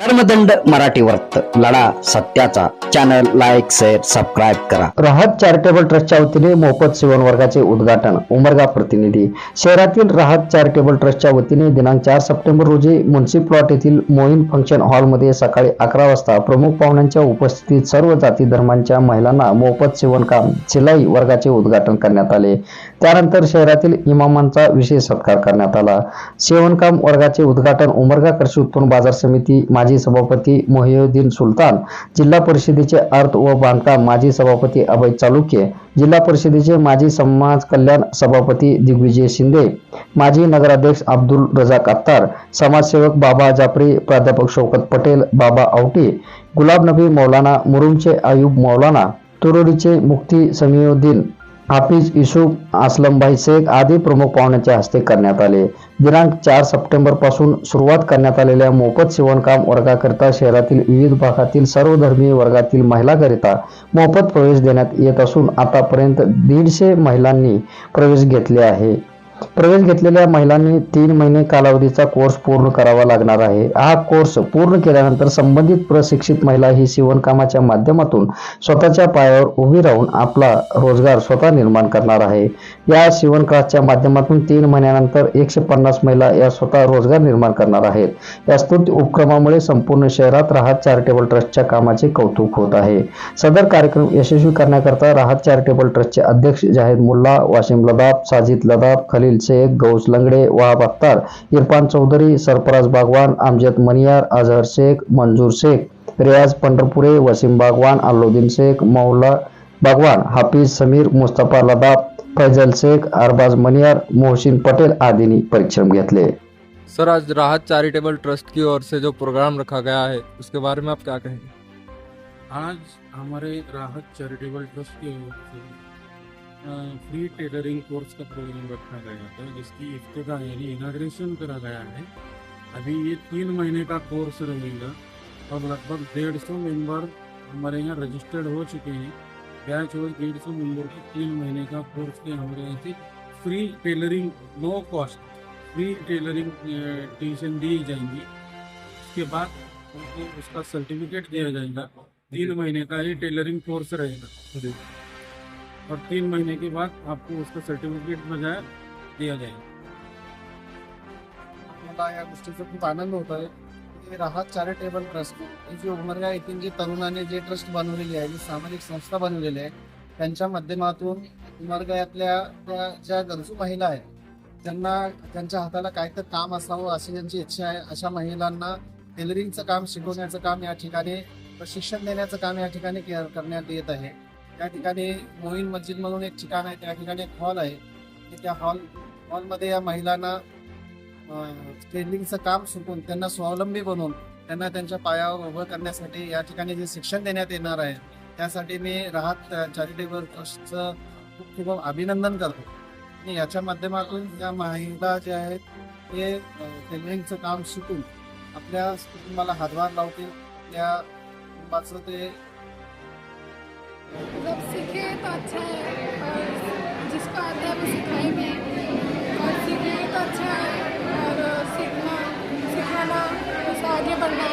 धर्मदंड मराठी वर्त लढा सत्याचा. चॅनल लाईक शेअर सबस्क्राईब करा. राहत चॅरिटेबल ट्रस्टच्या वतीने मोफत सेवन वर्गाचे उद्घाटन. उमरगा प्रतिनिधी. शहरातील राहत चॅरिटेबल ट्रस्टच्या वतीने दिनांक चार सप्टेंबर रोजी मुन्सी प्लॉट येथील मोईन फंक्शन हॉलमध्ये सकाळी अकरा वाजता प्रमुख पाहुण्यांच्या उपस्थितीत सर्व जाती धर्मांच्या महिलांना मोफत सेवनकाम शिलाई वर्गाचे उद्घाटन करण्यात आले. त्यानंतर शहरातील इमामांचा विशेष सत्कार करण्यात आला. सेवनकाम वर्गाचे उद्घाटन उमरगा कृषी उत्पन्न बाजार समिती माजी सभापती मोहिउद्दीन सुलतान जिल्हा परिषदेचे अर्थ व बांधकाम माजी सभापती अभय चालुक्य जिल्हा परिषदेचे माजी समाज कल्याण सभापती दिग्विजय शिंदे माजी नगराध्यक्ष अब्दुल रजाक अत्तार समाजसेवक बाबा जाफरी प्राध्यापक शौकत पटेल बाबा आवटे गुलाब नबी मौलाना मुरुमचे आयुब मौलाना तुरोडीचे मुफ्ती समीउद्दीन हाफिज युसुफ असलमभाई शेख आदी प्रमुख पाहुण्यांच्या हस्ते करण्यात आले. दिनांक चार सप्टेंबरपासून सुरुवात करण्यात आलेल्या मोफत शिवणकाम वर्गाकरिता शहरातील विविध भागातील सर्व धर्मीय वर्गातील महिलाकरिता मोफत प्रवेश देण्यात येत असून आतापर्यंत दीडशे महिलांनी प्रवेश घेतले आहे. प्रवेश घेतलेल्या महिलांनी तीन महिने कालावधीचा कोर्स पूर्ण करावा लागणार आहे. हा कोर्स पूर्ण केल्यानंतर संबंधित प्रशिक्षित महिला ही शिवणकामाच्या माध्यमातून स्वतःच्या पायावर उभी राहून आपला रोजगार स्वतः निर्माण करणार आहे. या शिवण क्लासच्या माध्यमातून तीन महिन्यानंतर एकशे पन्नास महिला या स्वतः रोजगार निर्माण करणार आहेत. या स्तुत उपक्रमामुळे संपूर्ण शहरात राहत चॅरिटेबल ट्रस्टच्या कामाचे कौतुक होत आहे. सदर कार्यक्रम यशस्वी करण्याकरता राहत चॅरिटेबल ट्रस्टचे अध्यक्ष जाहीर मुल्ला वाशिम लदाब साजिद लदाब खलील शेख गौस लंगडे वहाब अख्तार इरफान चौधरी सरफराज बागवान अमजद मनियार अजहर शेख मंजूर शेख रियाज पंढरपुरे वसीम बागवान अल्लुद्दीन शेख मौला बागवान हाफिज समीर मुस्तफा लदाब फैजल शेख अरबाज मनियार मोहसिन पटेल आदींनी परिश्रम घेतले. सर आज राहत चैरिटेबल ट्रस्ट की ओर से जो प्रोग्राम रखा गया है उसके बारे में आप क्या कहेंगे? आज हमारे राहत चैरिटेबल ट्रस्ट की ओर से फ्री टेलरिंग कोर्स का प्रोग्राम रखा गया था जिसकी इफ्तिताह यानी इनाग्रेशन करा गया है। अभी ये तीन महीने का कोर्स रहेगा और लगभग डेढ़ सौ मेंबर हमारे यहाँ रजिस्टर्ड हो चुके हैं। बैच और डेढ़ सौ मेंबर के तीन महीने का कोर्स के हमारे यहाँ से free tailoring no cost free tailoring tuition दी जाएँगी। उसके बाद उनको उसका सर्टिफिकेट दिया जाएगा। तीन महीने का ये टेलरिंग कोर्स रहेगा। जी। और तीन महीने के बाद आपको उसका सर्टिफिकेट बजाय दिया जाएगा। मला या गोष्टीचा खूप आनंद होत आहे. राहत चॅरिटेबल ट्रस्ट ही जी उमरगा येथील जे तरुणाने जे ट्रस्ट बनवलेली आहे जी सामाजिक संस्था बनवलेली आहे त्यांच्या माध्यमातून उमरगायातल्या त्या ज्या गरजू महिला आहेत त्यांना त्यांच्या हाताला काय तर काम असावं अशी त्यांची इच्छा आहे. अशा महिलांना टेलरिंगचं काम शिकवण्याचं काम या ठिकाणी प्रशिक्षण देण्याचं काम या ठिकाणी के- करण्यात येत आहे. या ठिकाणी मोहीन मस्जिद म्हणून एक ठिकाण आहे त्या ठिकाणी एक हॉल आहे. त्या हॉल हॉलमध्ये या महिलांना ट्रेनिंगचं काम शिकून त्यांना स्वावलंबी बनवून त्यांना त्यांच्या पायावर उभं करण्यासाठी या ठिकाणी जे शिक्षण देण्यात येणार आहे त्यासाठी मी राहत चॅरिटेबल ट्रस्टचं खूप खूप अभिनंदन करतो. आणि याच्या माध्यमातून या महिला ज्या आहेत ते टेलरिंगचं काम शिकून आपल्या कुटुंबाला हातभार लावतील. त्या कुटुंबाचं ते तो अच्छा है और जिसको आता है वो सिखाए भी और सीखे तो अच्छा है और सीखना सिखाना उसको आगे बढ़ना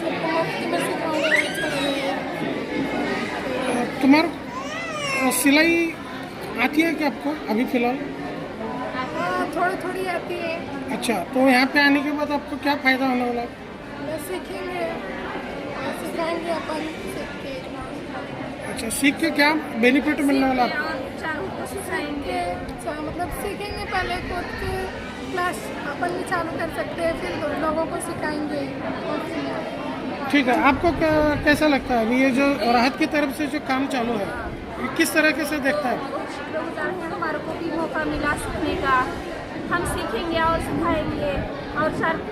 सबको मुफ़्त में सिखाऊँगा अच्छा तुम्हारा सिलाई आती है क्या आपको अभी फ़िलहाल? हाँ थोड़ी थोड़ी आती है। अच्छा तो यहाँ पे आने के बाद आपको क्या फ़ायदा होने वाला है? सीखेंगे सिखाएँगे अपन। अच्छा सीख के क्या बेनिफिट मिलने वाला को सिखाएँगे मतलब सीखेंगे पहले खुद के क्लास अपन भी चालू कर सकते हैं फिर लोगों को सिखाएँगे ठीक है आपको क्या कैसा लगता है? ये जो राहत की तरफ़ से जो काम चालू है ये किस तरीके से देखता है? हमारे को भी मौका मिला सीखने का। हम सीखेंगे और सिखाएँगे और सर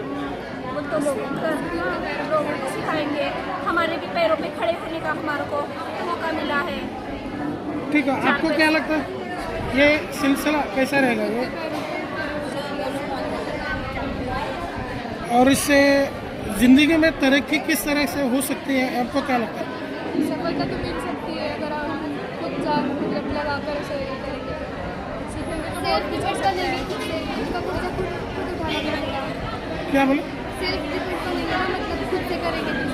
तो लोगों को को हमारे भी पैरों पे खड़े होने का हमारे को मौका मिला है। ठीक है आपको क्या लगता है? ये सिलसिला कैसा रहेगा? ये और इससे ज़िंदगी में तरक्की किस तरह से हो सकती है? आपको क्या लगता है? सफलता तो मिल सकती है अगर हम खुद मतलब लगा कर उसे करेंगे। तो क्या बोले? सेल्फ डिपेंड करने